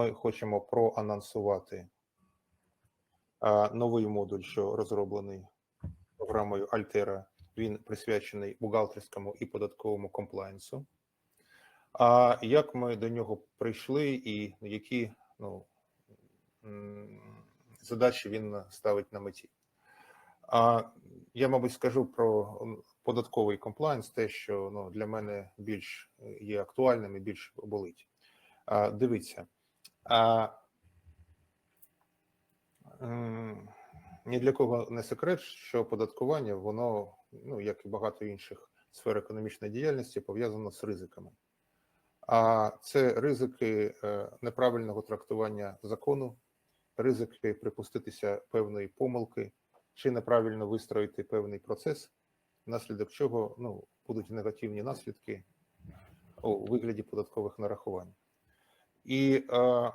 Ми хочемо проанонсувати новий модуль, що розроблений програмою Altera. Він присвячений бухгалтерському і податковому комплайнсу. А як ми до нього прийшли, і які ну, задачі він ставить на меті? А я, мабуть, скажу про податковий комплайнс, те, що ну, для мене більш є актуальним і більш болить. А, дивіться, а, ні для кого не секрет, що податкування, воно, ну як і багато інших сфер економічної діяльності, пов'язано з ризиками. А це ризики е, неправильного трактування закону, ризики припуститися певної помилки чи неправильно вистроїти певний процес, внаслідок чого ну, будуть негативні наслідки у вигляді податкових нарахувань. І е,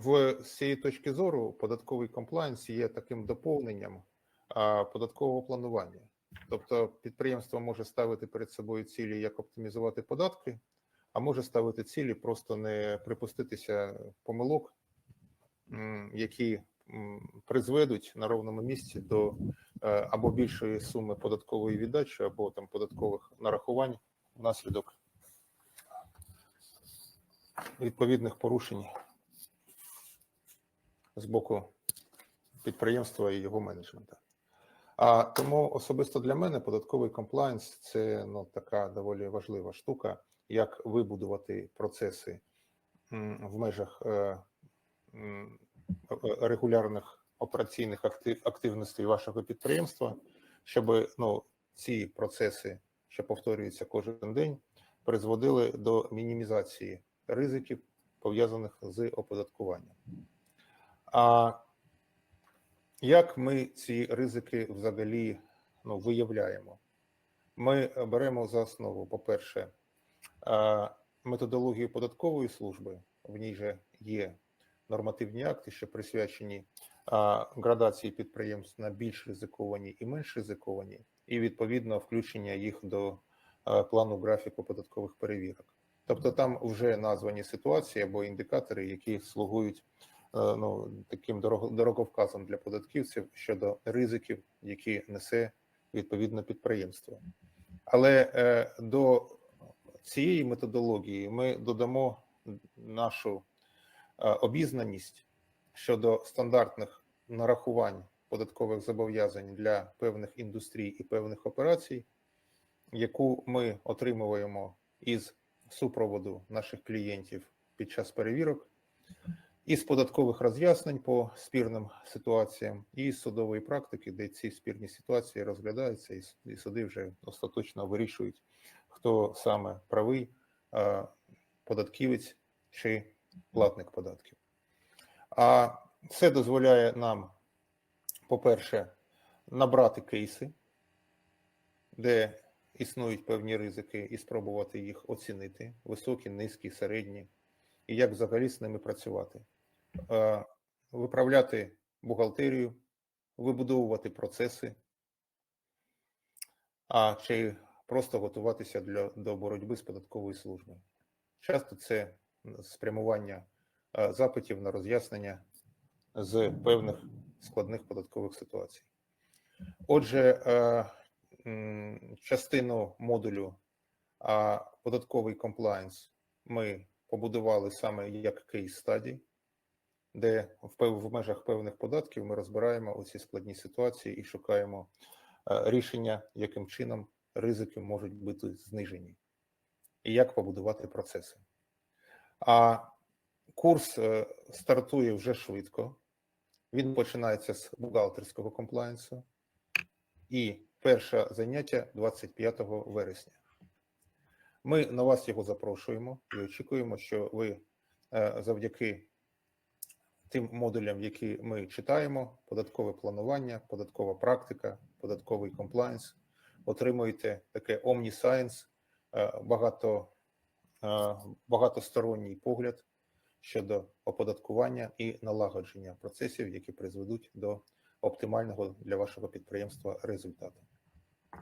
в цієї точки зору податковий комплайнс є таким доповненням а, податкового планування. Тобто підприємство може ставити перед собою цілі, як оптимізувати податки, а може ставити цілі, просто не припуститися помилок, які призведуть на ровному місці до е, або більшої суми податкової віддачі, або там податкових нарахувань внаслідок відповідних порушень з боку підприємства і його менеджменту. А тому особисто для мене податковий комплайнс це ну, така доволі важлива штука, як вибудувати процеси в межах е, е, регулярних операційних актив, активностей вашого підприємства, щоб ну, ці процеси, що повторюються кожен день, призводили до мінімізації ризиків, пов'язаних з оподаткуванням. А як ми ці ризики взагалі ну, виявляємо? Ми беремо за основу, по-перше, методологію податкової служби, в ній же є нормативні акти, що присвячені градації підприємств на більш ризиковані і менш ризиковані, і відповідно включення їх до плану графіку податкових перевірок. Тобто там вже названі ситуації або індикатори, які слугують е, ну, таким дороговказом для податківців щодо ризиків, які несе відповідне підприємство. Але е, до цієї методології ми додамо нашу е, обізнаність щодо стандартних нарахувань податкових зобов'язань для певних індустрій і певних операцій, яку ми отримуємо із супроводу наших клієнтів під час перевірок, із податкових роз'яснень по спірним ситуаціям, і з судової практики, де ці спірні ситуації розглядаються, і суди вже остаточно вирішують, хто саме правий, податківець чи платник податків. А це дозволяє нам, по-перше, набрати кейси, де існують певні ризики, і спробувати їх оцінити: високі, низькі, середні, і як взагалі з ними працювати, виправляти бухгалтерію, вибудовувати процеси, а чи просто готуватися для, до боротьби з податковою службою. Часто це спрямування запитів на роз'яснення з певних складних податкових ситуацій. Отже, частину модулю а податковий комплайнс ми побудували саме як кейс стадій, де в, в межах певних податків ми розбираємо оці складні ситуації і шукаємо е, рішення, яким чином ризики можуть бути знижені, і як побудувати процеси. А курс е, стартує вже швидко. Він починається з бухгалтерського комплайнсу, і перше заняття 25 вересня. Ми на вас його запрошуємо і очікуємо, що ви е, завдяки тим модулям, які ми читаємо: податкове планування, податкова практика, податковий комплайнс, отримуєте таке Omniscience, е, багато, е, багатосторонній погляд щодо оподаткування і налагодження процесів, які призведуть до оптимального для вашого підприємства результату.